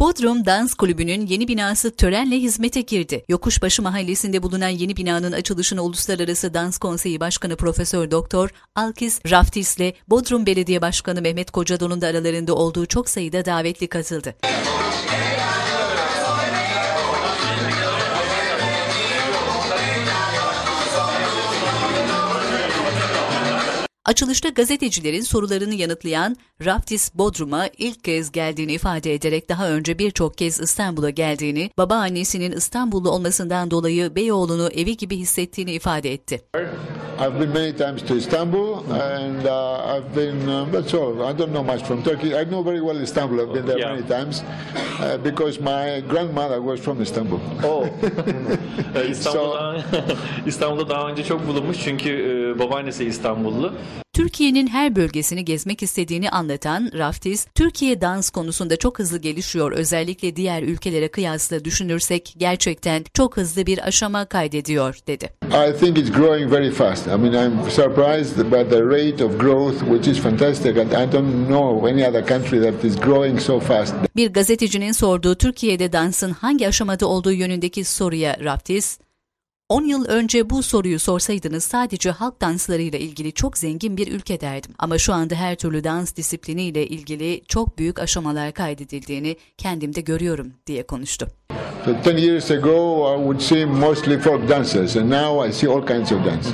Bodrum Dans Kulübü'nün yeni binası törenle hizmete girdi. Yokuşbaşı mahallesinde bulunan yeni binanın açılışına Uluslararası Dans Konseyi Başkanı Profesör Doktor Alkis Raftis ile Bodrum Belediye Başkanı Mehmet Kocadon'un da aralarında olduğu çok sayıda davetli katıldı. Açılışta gazetecilerin sorularını yanıtlayan Raftis Bodrum'a ilk kez geldiğini ifade ederek daha önce birçok kez İstanbul'a geldiğini, babaannesinin İstanbullu olmasından dolayı Beyoğlu'nu evi gibi hissettiğini ifade etti. I've been many times to Istanbul and uh, I've been, uh, that's all. I don't know much from Turkey. I know very well Istanbul. I've been there Yeah. many times uh, because my grandmother was from Istanbul. Ee, İstanbul'da, İstanbul'da daha önce çok bulunmuş çünkü e, babaannesi İstanbullu. Türkiye'nin her bölgesini gezmek istediğini anlatan Raftis, Türkiye dans konusunda çok hızlı gelişiyor. Özellikle diğer ülkelere kıyasla düşünürsek gerçekten çok hızlı bir aşama kaydediyor dedi. I think it's growing very fast. I mean, I'm surprised by the rate of growth, which is fantastic. And I don't know any other country that is growing so fast. Bir gazetecinin sorduğu Türkiye'de dansın hangi aşamada olduğu yönündeki soruya Raftis, 10 yıl önce bu soruyu sorsaydınız sadece halk danslarıyla ilgili çok zengin bir ülke derdim. Ama şu anda her türlü dans disipliniyle ilgili çok büyük aşamalar kaydedildiğini kendimde görüyorum diye konuştu. So 10 years ago, I would see mostly folk dancers, and now I see all kinds of dance.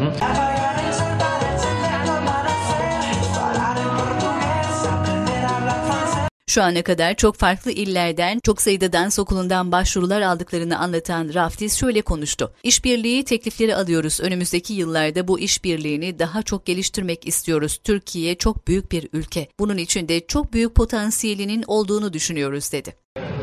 Şu ana kadar çok farklı illerden, çok sayıda dans okulundan başvurular aldıklarını anlatan Raftis şöyle konuştu. İşbirliği teklifleri alıyoruz. Önümüzdeki yıllarda bu işbirliğini daha çok geliştirmek istiyoruz. Türkiye çok büyük bir ülke. Bunun için de çok büyük potansiyelinin olduğunu düşünüyoruz dedi.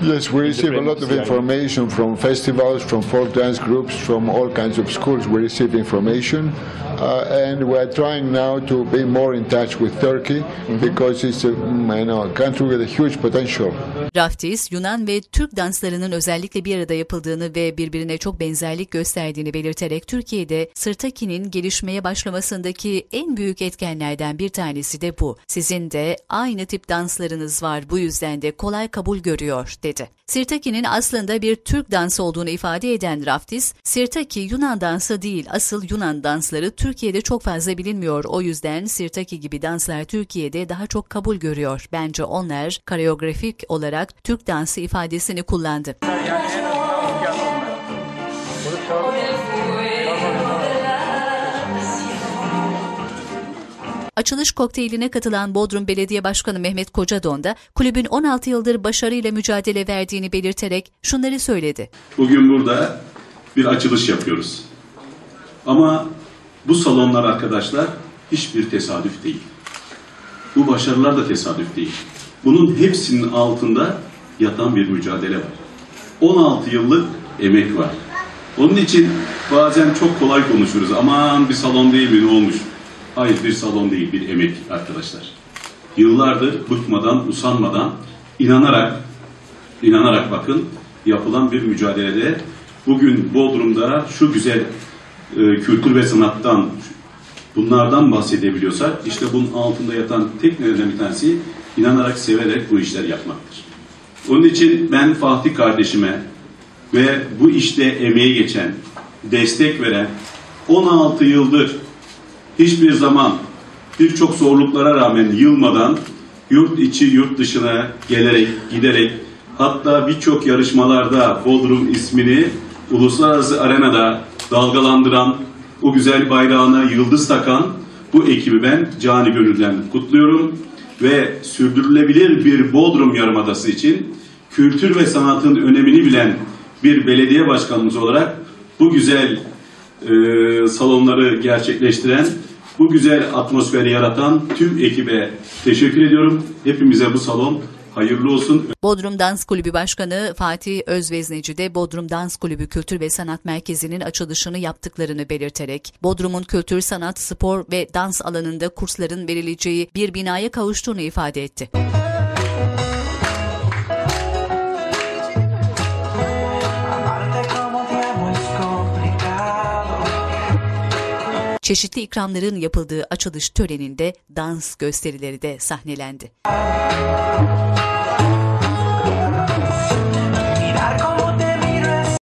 Yes, we receive a lot of information from festivals, from folk dance groups, from all kinds of schools. We receive information, and we are trying now to be more in touch with Turkey because it's a you know, a country with a huge potential. Raftis, Yunan ve Türk danslarının özellikle bir arada yapıldığını ve birbirine çok benzerlik gösterdiğini belirterek Türkiye'de Sırtaki'nin gelişmeye başlamasındaki en büyük etkenlerden bir tanesi de bu. Sizin de aynı tip danslarınız var bu yüzden de kolay kabul görüyor dedi. Sirtaki'nin aslında bir Türk dansı olduğunu ifade eden Raftis, Sirtaki Yunan dansı değil, asıl Yunan dansları Türkiye'de çok fazla bilinmiyor. O yüzden Sirtaki gibi danslar Türkiye'de daha çok kabul görüyor. Bence onlar koreografik olarak Türk dansı ifadesini kullandı. Açılış kokteyline katılan Bodrum Belediye Başkanı Mehmet Kocadon da kulübün 16 yıldır başarıyla mücadele verdiğini belirterek şunları söyledi. Bugün burada bir açılış yapıyoruz. Ama bu salonlar arkadaşlar hiçbir tesadüf değil. Bu başarılar da tesadüf değil. Bunun hepsinin altında yatan bir mücadele var. 16 yıllık emek var. Onun için bazen çok kolay konuşuruz. Aman bir salon değil mi ne olmuş? Hayır bir salon değil bir emek arkadaşlar. Yıllardır bıkmadan, usanmadan, inanarak, inanarak bakın yapılan bir mücadelede bugün Bodrum'da şu güzel e, kültür ve sanattan bunlardan bahsedebiliyorsak işte bunun altında yatan tek nedenden bir tanesi inanarak, severek bu işler yapmaktır. Onun için ben Fatih kardeşime ve bu işte emeği geçen, destek veren 16 yıldır hiçbir zaman birçok zorluklara rağmen yılmadan yurt içi yurt dışına gelerek giderek hatta birçok yarışmalarda Bodrum ismini uluslararası arenada dalgalandıran o güzel bayrağına yıldız takan bu ekibi ben cani gönülden kutluyorum ve sürdürülebilir bir Bodrum Yarımadası için kültür ve sanatın önemini bilen bir belediye başkanımız olarak bu güzel e, salonları gerçekleştiren, bu güzel atmosferi yaratan tüm ekibe teşekkür ediyorum. Hepimize bu salon hayırlı olsun. Bodrum Dans Kulübü Başkanı Fatih Özvezneci de Bodrum Dans Kulübü Kültür ve Sanat Merkezi'nin açılışını yaptıklarını belirterek, Bodrum'un kültür, sanat, spor ve dans alanında kursların verileceği bir binaya kavuştuğunu ifade etti. Amarte çeşitli ikramların yapıldığı açılış töreninde dans gösterileri de sahnelendi.